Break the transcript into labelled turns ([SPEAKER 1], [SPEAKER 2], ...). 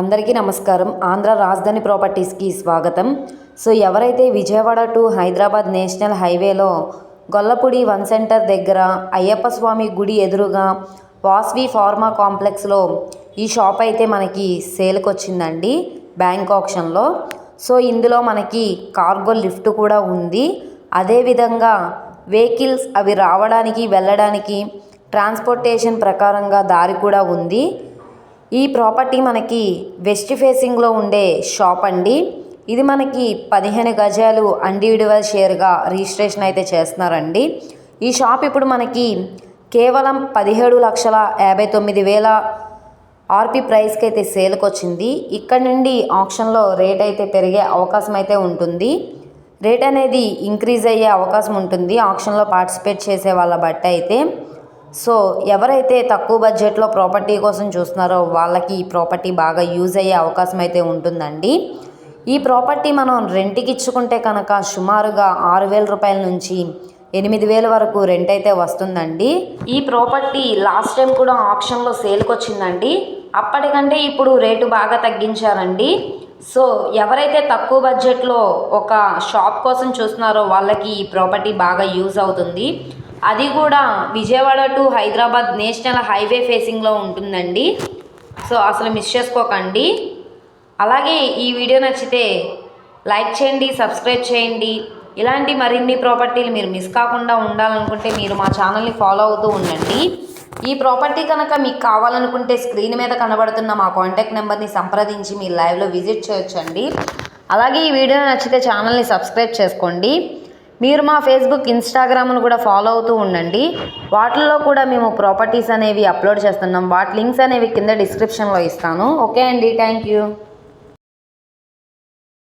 [SPEAKER 1] అందరికీ నమస్కారం. ఆంధ్ర రాజధాని ప్రాపర్టీస్కి స్వాగతం. సో ఎవరైతే విజయవాడ టు హైదరాబాద్ నేషనల్ హైవేలో గొల్లపూడి వన్ సెంటర్ దగ్గర అయ్యప్ప స్వామి గుడి ఎదురుగా వాస్వి ఫార్మా కాంప్లెక్స్లో ఈ షాప్ అయితే మనకి సేల్కి వచ్చిందండి బ్యాంక్ ఆప్షన్లో. సో ఇందులో మనకి కార్గో లిఫ్ట్ కూడా ఉంది. అదేవిధంగా వెహికల్స్ అవి రావడానికి వెళ్ళడానికి ట్రాన్స్పోర్టేషన్ ప్రకారంగా దారి కూడా ఉంది. ఈ ప్రాపర్టీ మనకి వెస్ట్ ఫేసింగ్లో ఉండే షాప్ అండి. ఇది మనకి పదిహేను గజాలు ఇండివిజువల్ షేర్గా రిజిస్ట్రేషన్ అయితే చేస్తున్నారండి. ఈ షాప్ ఇప్పుడు మనకి కేవలం పదిహేడు లక్షల యాభై తొమ్మిది వేల ఆర్పి ప్రైస్కి అయితే సేల్కి వచ్చింది ఇక్కడ నుండి ఆప్షన్లో రేట్ అయితే పెరిగే అవకాశం అయితే ఉంటుంది. రేట్ అనేది ఇంక్రీజ్ అయ్యే అవకాశం ఉంటుంది. ఆప్షన్లో పార్టిసిపేట్ చేసే వాళ్ళ బట్టి అయితే. సో ఎవరైతే తక్కువ బడ్జెట్లో ప్రాపర్టీ కోసం చూస్తున్నారో వాళ్ళకి ఈ ప్రాపర్టీ బాగా యూజ్ అయ్యే అవకాశం అయితే ఉంటుందండి. ఈ ప్రాపర్టీ మనం రెంట్కి ఇచ్చుకుంటే కనుక సుమారుగా ఆరు వేల రూపాయల నుంచి ఎనిమిది వేల వరకు రెంట్ అయితే వస్తుందండి. ఈ ప్రాపర్టీ లాస్ట్ టైం కూడా ఆప్షన్లో సేల్కి వచ్చిందండి. అప్పటికంటే ఇప్పుడు రేటు బాగా తగ్గించారండి. సో ఎవరైతే తక్కువ బడ్జెట్లో ఒక షాప్ కోసం చూస్తున్నారో వాళ్ళకి ఈ ప్రాపర్టీ బాగా యూజ్ అవుతుంది. అది కూడా Vijayawada to Hyderabad national highway ఫేసింగ్లో ఉంటుందండి. సో అసలు మిస్ చేసుకోకండి. అలాగే ఈ వీడియో నచ్చితే లైక్ చేయండి సబ్స్క్రైబ్ చేయండి. ఇలాంటి మరిన్ని ప్రాపర్టీలు మీరు మిస్ కాకుండా ఉండాలనుకుంటే మీరు మా ఛానల్ని ఫాలో అవుతూ ఉండండి. ఈ ప్రాపర్టీ కనుక మీకు కావాలనుకుంటే స్క్రీన్ మీద కనబడుతున్న మా కాంటాక్ట్ నెంబర్ని సంప్రదించి మీరు లైవ్లో విజిట్ చేయొచ్చండి. అలాగే ఈ వీడియో నచ్చితే ఛానల్ని సబ్స్క్రైబ్ చేసుకోండి. మీరు మా ఫేస్బుక్ ఇన్స్టాగ్రామ్ను కూడా ఫాలో అవుతూ ఉండండి. వాటిల్లో కూడా మేము ప్రాపర్టీస్ అనేవి అప్లోడ్ చేస్తున్నాం. వాటి లింక్స్ అనేవి కింద డిస్క్రిప్షన్లో ఇస్తాను. ఓకే అండి. Thank you.